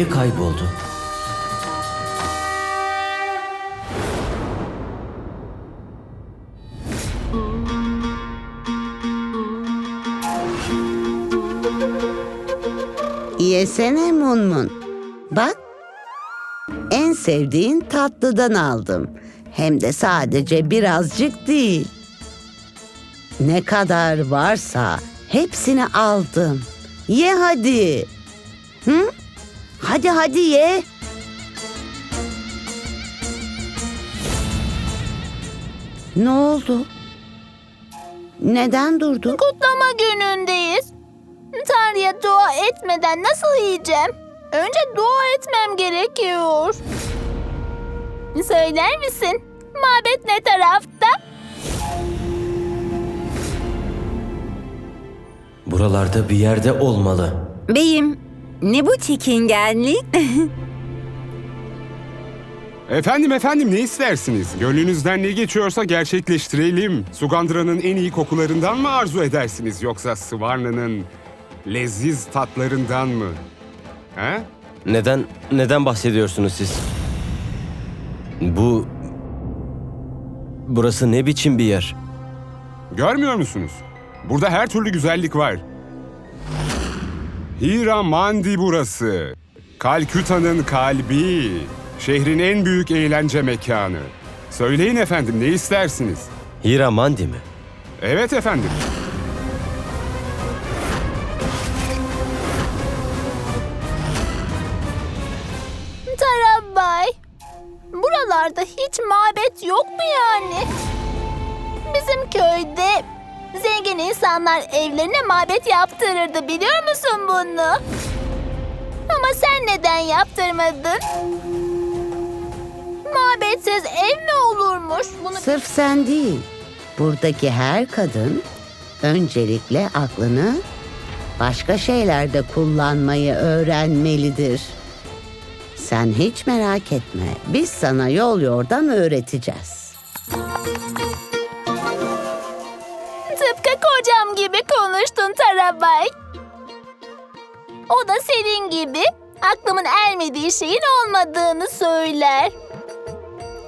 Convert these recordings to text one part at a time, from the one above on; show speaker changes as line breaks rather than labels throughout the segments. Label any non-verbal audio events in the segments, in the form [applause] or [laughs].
nereye kayboldu?
Yesene Munmun. Bak. En sevdiğin tatlıdan aldım. Hem de sadece birazcık değil. Ne kadar varsa hepsini aldım. Ye hadi. Hı? Hadi hadi ye. Ne oldu? Neden durdun?
Kutlama günündeyiz. Tanrı'ya dua etmeden nasıl yiyeceğim? Önce dua etmem gerekiyor. Söyler misin? Mabet ne tarafta?
Buralarda bir yerde olmalı.
Beyim, ne bu çekingenlik? [laughs]
Efendim efendim ne istersiniz? Gönlünüzden ne geçiyorsa gerçekleştirelim. Sugandıra'nın en iyi kokularından mı arzu edersiniz yoksa Sıvarna'nın leziz tatlarından mı? He?
Neden neden bahsediyorsunuz siz? Bu Burası ne biçim bir yer?
Görmüyor musunuz? Burada her türlü güzellik var. Hira Mandi burası. Kalküta'nın kalbi. Şehrin en büyük eğlence mekanı. Söyleyin efendim ne istersiniz?
Hira Mandi mi?
Evet efendim.
Tarabay. Buralarda hiç mabet yok mu yani? Bizim köyde zengin insanlar evlerine mabet yaptırırdı biliyor musun bunu? Ama sen neden yaptırmadın? Mabetsiz ev mi olurmuş? Bunu
Sırf sen değil. Buradaki her kadın öncelikle aklını başka şeylerde kullanmayı öğrenmelidir. Sen hiç merak etme. Biz sana yol yordam öğreteceğiz.
Konuştun Tarabay. O da senin gibi aklımın ermediği şeyin olmadığını söyler.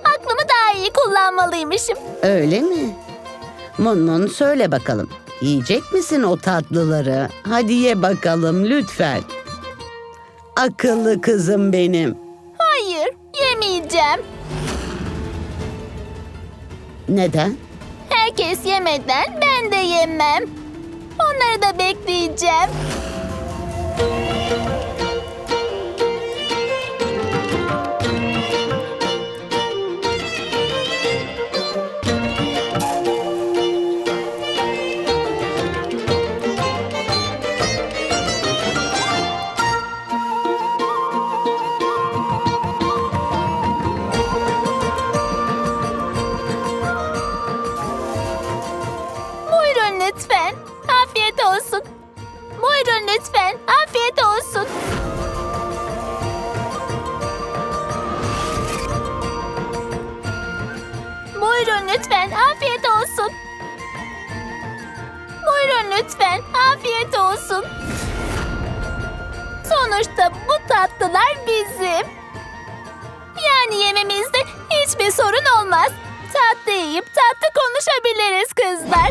Aklımı daha iyi kullanmalıymışım.
Öyle mi? Munmun söyle bakalım. Yiyecek misin o tatlıları? Hadi ye bakalım lütfen. Akıllı kızım benim.
Hayır, yemeyeceğim.
Neden?
Herkes yemeden ben de yemem. Onları da bekleyeceğim. Lütfen. Afiyet olsun. Sonuçta bu tatlılar bizim. Yani yememizde hiçbir sorun olmaz. Tatlı yiyip tatlı konuşabiliriz kızlar.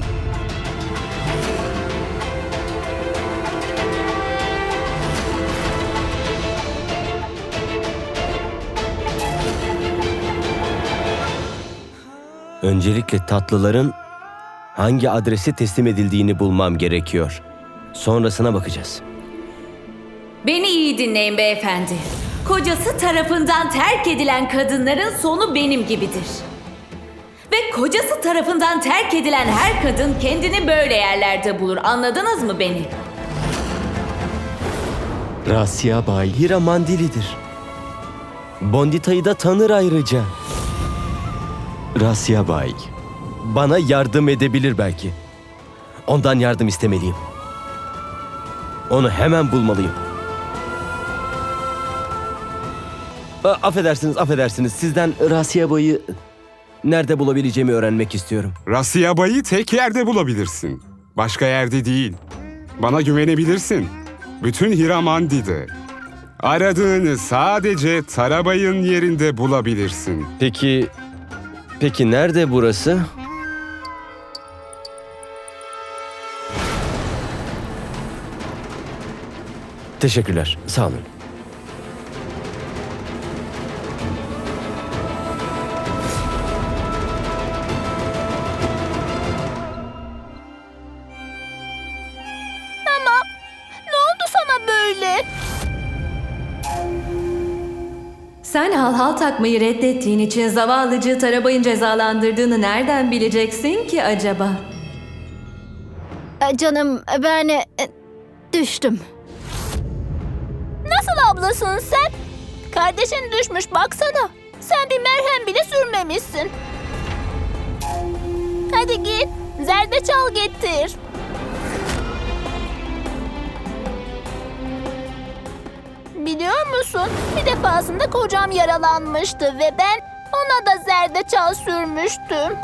Öncelikle tatlıların hangi adrese teslim edildiğini bulmam gerekiyor. Sonrasına bakacağız.
Beni iyi dinleyin beyefendi. Kocası tarafından terk edilen kadınların sonu benim gibidir. Ve kocası tarafından terk edilen her kadın kendini böyle yerlerde bulur. Anladınız mı beni?
Rasya Bay Hira Mandili'dir. Bondita'yı da tanır ayrıca. Rasya Bay, bana yardım edebilir belki. Ondan yardım istemeliyim. Onu hemen bulmalıyım. A- affedersiniz, affedersiniz. Sizden Rasya Bay'ı nerede bulabileceğimi öğrenmek istiyorum.
Rasiyabayı tek yerde bulabilirsin. Başka yerde değil. Bana güvenebilirsin. Bütün Hiramandi'de. Aradığını sadece Tarabay'ın yerinde bulabilirsin.
Peki, peki nerede burası? Teşekkürler, sağ olun.
Ne oldu sana böyle?
Sen hal hal takmayı reddettiğin için zavallıcığı Tarabay'ın cezalandırdığını nereden bileceksin ki acaba?
E, Canım ben e, düştüm. Nasıl ablasın sen? Kardeşin düşmüş baksana. Sen bir merhem bile sürmemişsin. Hadi git. Zerdeçal getir. Biliyor musun? Bir defasında kocam yaralanmıştı ve ben ona da zerdeçal sürmüştüm.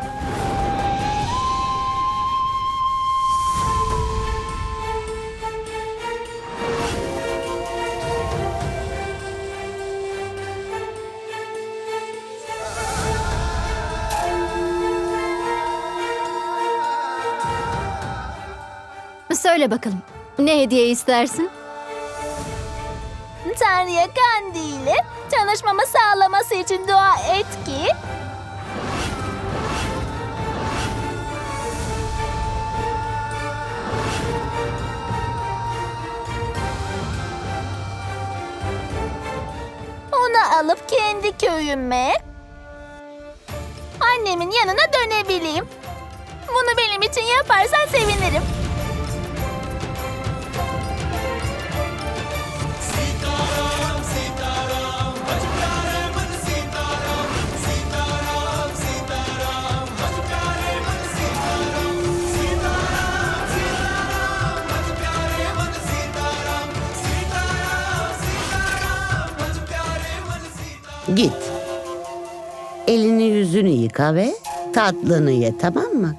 Söyle bakalım. Ne hediye istersin?
Tanrı'ya kandili tanışmamı sağlaması için dua et ki onu alıp kendi köyüme annemin yanına dönebileyim. Bunu benim için yaparsan sevinirim.
Yüzünü yıka ve tatlını ye tamam mı?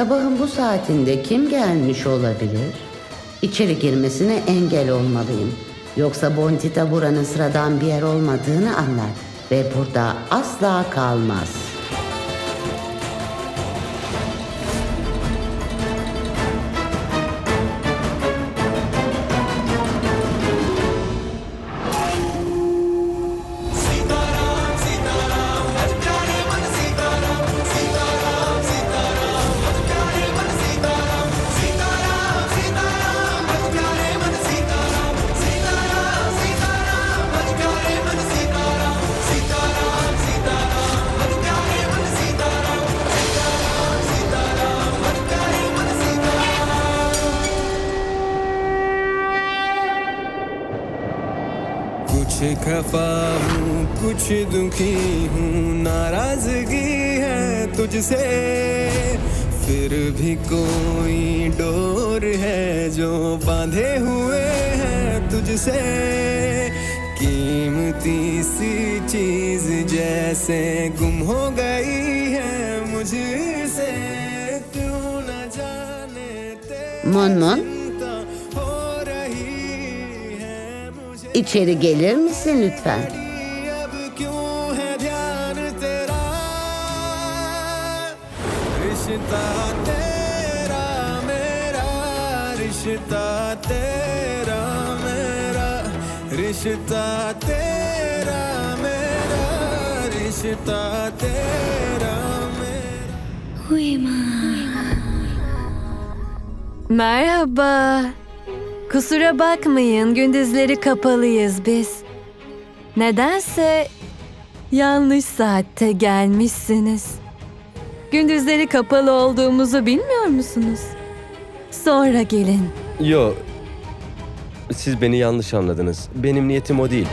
Sabahın bu saatinde kim gelmiş olabilir? İçeri girmesine engel olmalıyım. Yoksa Bontita buranın sıradan bir yer olmadığını anlar ve burada asla kalmaz.
कुछ दुखी हूँ नाराज़गी है तुझसे। फिर भी कोई डोर है जो बांधे हुए हैं तुझसे। कीमती सी चीज़ जैसे गुम हो गई है मुझसे। क्यों न जाने
Monmon,
चिंता हो रही है मुझे।
Içeri gelir misin lütfen?
रिश्ता तेरा मेरा रिश्ता तेरा मेरा
Merhaba. Kusura bakmayın, gündüzleri kapalıyız biz. Nedense yanlış saatte gelmişsiniz. Gündüzleri kapalı olduğumuzu bilmiyor musunuz? Sonra gelin.
Yo, siz beni yanlış anladınız. Benim niyetim o değil.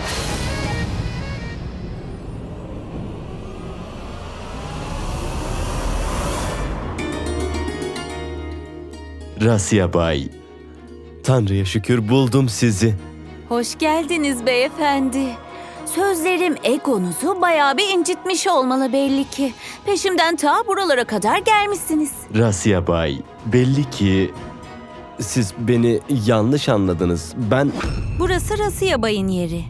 Rasya Bay. Tanrı'ya şükür buldum sizi.
Hoş geldiniz beyefendi. Sözlerim egonuzu bayağı bir incitmiş olmalı belli ki. Peşimden ta buralara kadar gelmişsiniz.
Rasya Bay. Belli ki siz beni yanlış anladınız. Ben
Burası Rasiye Bay'ın yeri.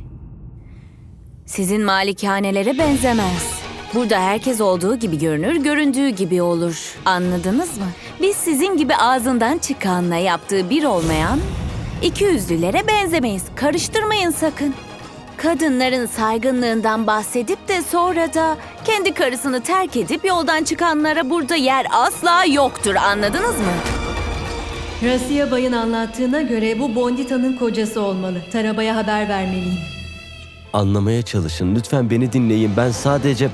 Sizin malikanelere benzemez. Burada herkes olduğu gibi görünür, göründüğü gibi olur. Anladınız mı? Biz sizin gibi ağzından çıkanla yaptığı bir olmayan iki yüzlülere benzemeyiz. Karıştırmayın sakın. Kadınların saygınlığından bahsedip de sonra da kendi karısını terk edip yoldan çıkanlara burada yer asla yoktur. Anladınız mı?
Rasiye Bay'ın anlattığına göre bu Bondita'nın kocası olmalı. Tarabaya haber vermeliyim.
anlamaya çalışın. Lütfen beni dinleyin. Ben sadece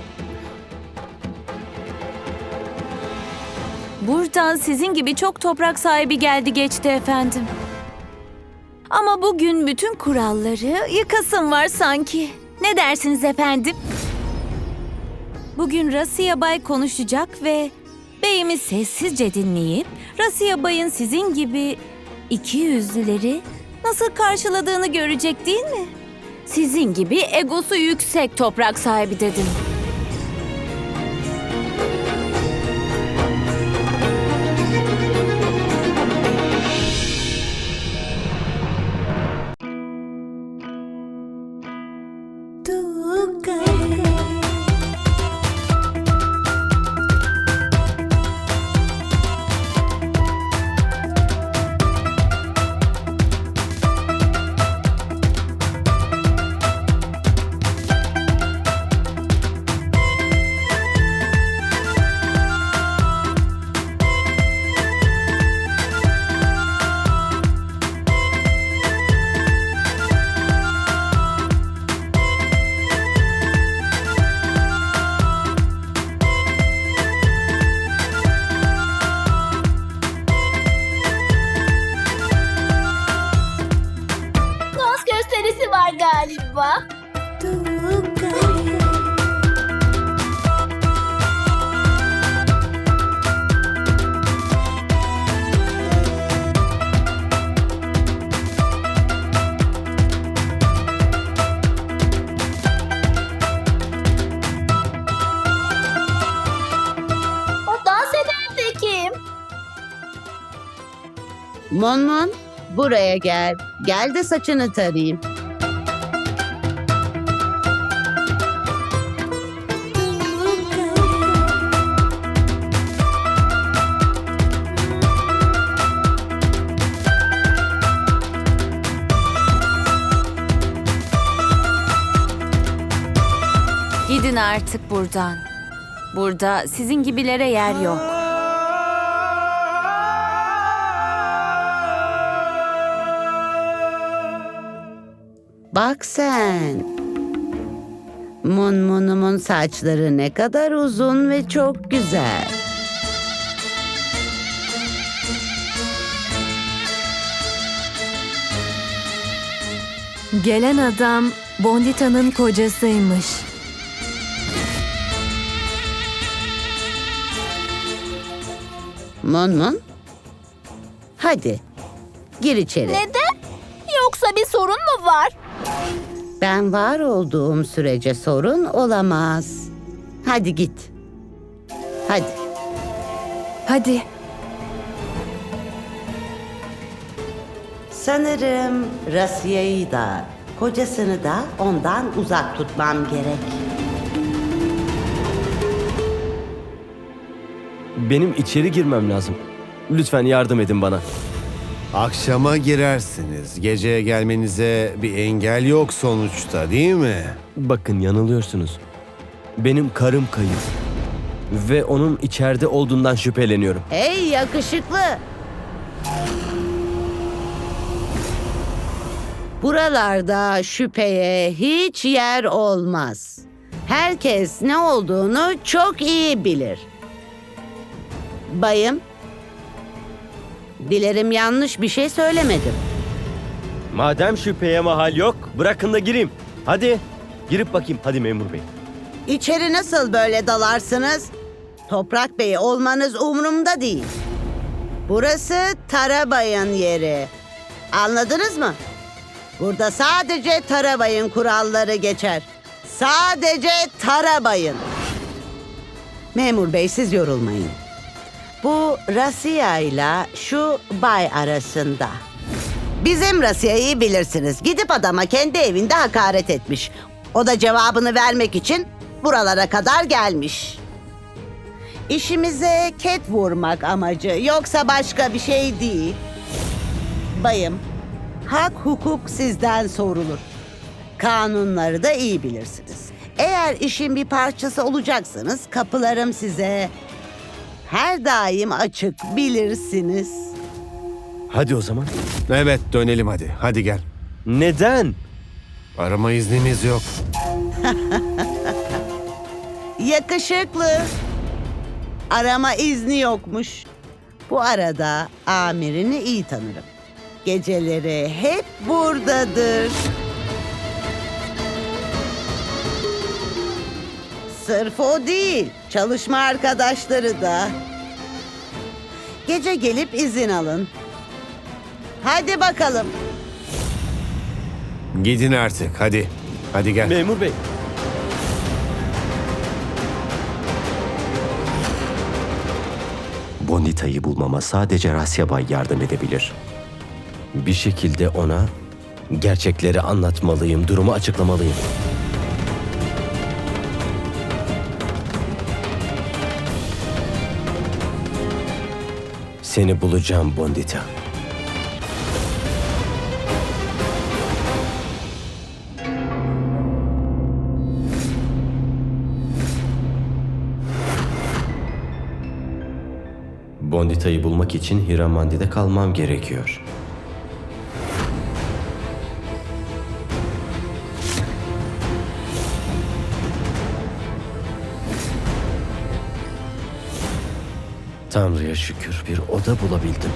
Buradan sizin gibi çok toprak sahibi geldi geçti efendim. Ama bugün bütün kuralları yıkasın var sanki. Ne dersiniz efendim? Bugün Rasiye Bay konuşacak ve beyimi sessizce dinleyip Rasiye Bay'ın sizin gibi iki yüzlüleri nasıl karşıladığını görecek değil mi? Sizin gibi egosu yüksek toprak sahibi dedim.
Mon Mon buraya gel. Gel de saçını tarayayım.
Gidin artık buradan. Burada sizin gibilere yer yok.
Bak sen. Mon Mon'umun saçları ne kadar uzun ve çok güzel.
Gelen adam Bondita'nın kocasıymış.
Mon Mon. Hadi. Gir içeri.
Neden? Yoksa bir sorun mu var?
Ben var olduğum sürece sorun olamaz. Hadi git. Hadi.
Hadi.
Sanırım Rasiye'yi da, kocasını da ondan uzak tutmam gerek.
benim içeri girmem lazım. Lütfen yardım edin bana.
Akşama girersiniz. Geceye gelmenize bir engel yok sonuçta değil mi?
Bakın yanılıyorsunuz. Benim karım kayıp. Ve onun içeride olduğundan şüpheleniyorum.
Hey yakışıklı! Buralarda şüpheye hiç yer olmaz. Herkes ne olduğunu çok iyi bilir. Bayım, dilerim yanlış bir şey söylemedim.
Madem şüpheye mahal yok, bırakın da gireyim. Hadi, girip bakayım. Hadi memur bey.
İçeri nasıl böyle dalarsınız? Toprak Bey olmanız umurumda değil. Burası Tarabay'ın yeri. Anladınız mı? Burada sadece Tarabay'ın kuralları geçer. Sadece Tarabay'ın. Memur Bey siz yorulmayın. Bu Rasiya ile şu bay arasında. Bizim Rasiya'yı bilirsiniz. Gidip adama kendi evinde hakaret etmiş. O da cevabını vermek için buralara kadar gelmiş. İşimize ket vurmak amacı yoksa başka bir şey değil. Bayım, hak hukuk sizden sorulur. Kanunları da iyi bilirsiniz. Eğer işin bir parçası olacaksanız kapılarım size her daim açık bilirsiniz.
Hadi o zaman.
Evet dönelim hadi. Hadi gel.
Neden?
Arama iznimiz yok. [laughs]
Yakışıklı. Arama izni yokmuş. Bu arada amirini iyi tanırım. Geceleri hep buradadır. Sırf o değil, çalışma arkadaşları da. Gece gelip izin alın. Hadi bakalım.
Gidin artık hadi. Hadi gel.
Memur bey.
Bonita'yı bulmama sadece Rasya Bay yardım edebilir.
Bir şekilde ona gerçekleri anlatmalıyım, durumu açıklamalıyım. Seni bulacağım Bondita. Bondita'yı bulmak için Hiramandi'de kalmam gerekiyor. Tanrı'ya şükür bir oda bulabildim.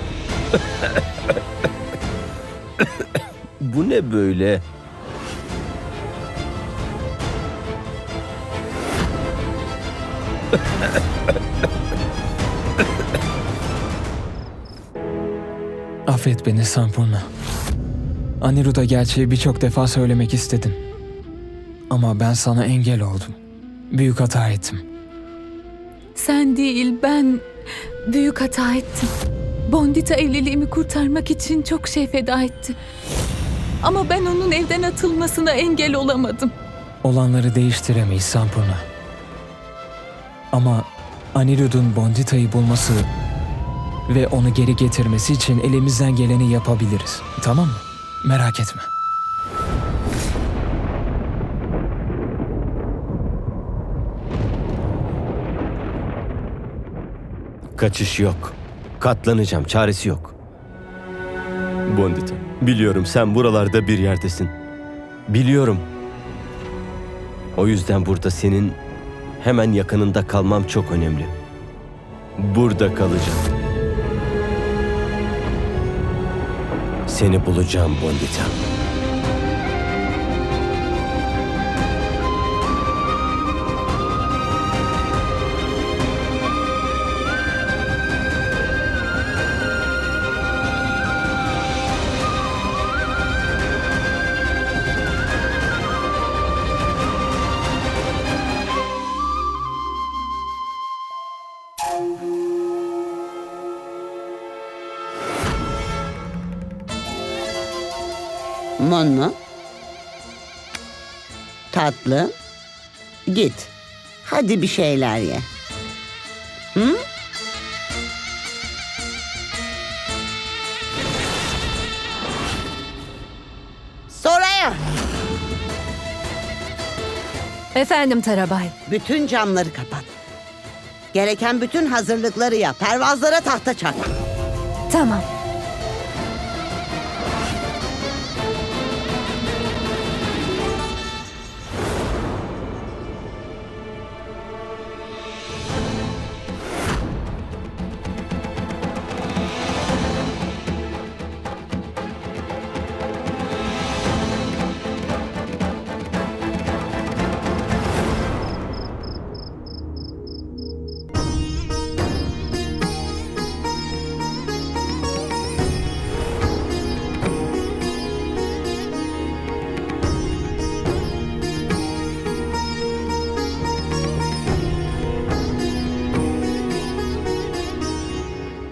[laughs] Bu ne böyle? [laughs]
Affet beni Sampurna. Anirud'a gerçeği birçok defa söylemek istedim. Ama ben sana engel oldum. Büyük hata ettim.
Sen değil ben büyük hata ettim. Bondita evliliğimi kurtarmak için çok şey feda etti. Ama ben onun evden atılmasına engel olamadım.
Olanları değiştiremeyiz Sampurna. Ama Anirud'un Bondita'yı bulması ve onu geri getirmesi için elimizden geleni yapabiliriz. Tamam mı? Merak etme.
Kaçış yok. Katlanacağım, çaresi yok. Bondita, biliyorum sen buralarda bir yerdesin. Biliyorum. O yüzden burada senin hemen yakınında kalmam çok önemli. Burada kalacağım. Seni bulacağım Bondita.
Monmu? Tatlı. Git. Hadi bir şeyler ye. Hı? Soraya.
Efendim Tarabay.
Bütün camları kapat. Gereken bütün hazırlıkları yap. Pervazlara tahta çak.
Tamam.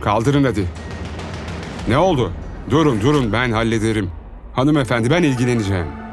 Kaldırın hadi. Ne oldu? Durun durun ben hallederim. Hanımefendi ben ilgileneceğim.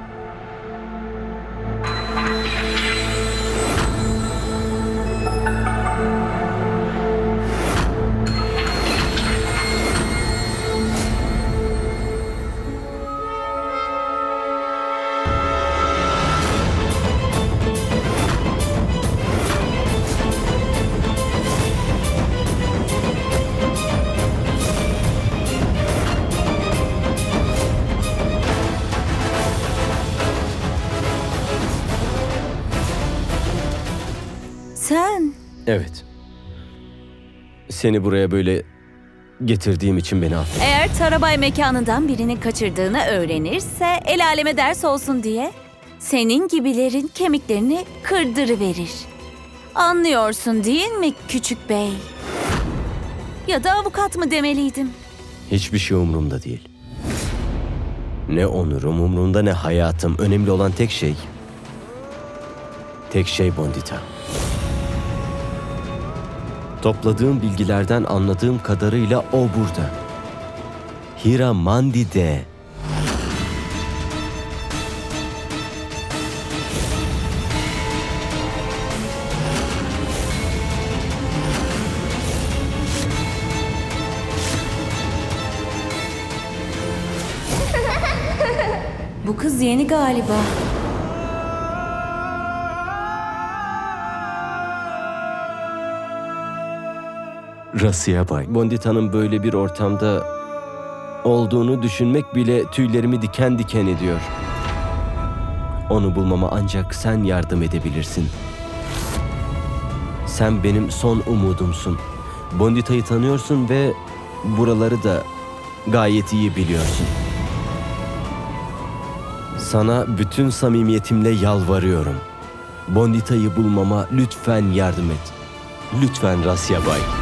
Seni buraya böyle getirdiğim için beni affet.
eğer Tarabay mekanından birinin kaçırdığını öğrenirse el aleme ders olsun diye senin gibilerin kemiklerini kırdırıverir. Anlıyorsun değil mi küçük bey? Ya da avukat mı demeliydim?
Hiçbir şey umurumda değil. Ne onurum umurumda ne hayatım. Önemli olan tek şey... Tek şey Bondita. Topladığım bilgilerden anladığım kadarıyla o burada. Hira Mandi'de.
Bu kız yeni galiba.
Rasiye Bay. Bondita'nın böyle bir ortamda olduğunu düşünmek bile tüylerimi diken diken ediyor. Onu bulmama ancak sen yardım edebilirsin. Sen benim son umudumsun. Bondita'yı tanıyorsun ve buraları da gayet iyi biliyorsun. Sana bütün samimiyetimle yalvarıyorum. Bondita'yı bulmama lütfen yardım et. Lütfen Rasya Bay.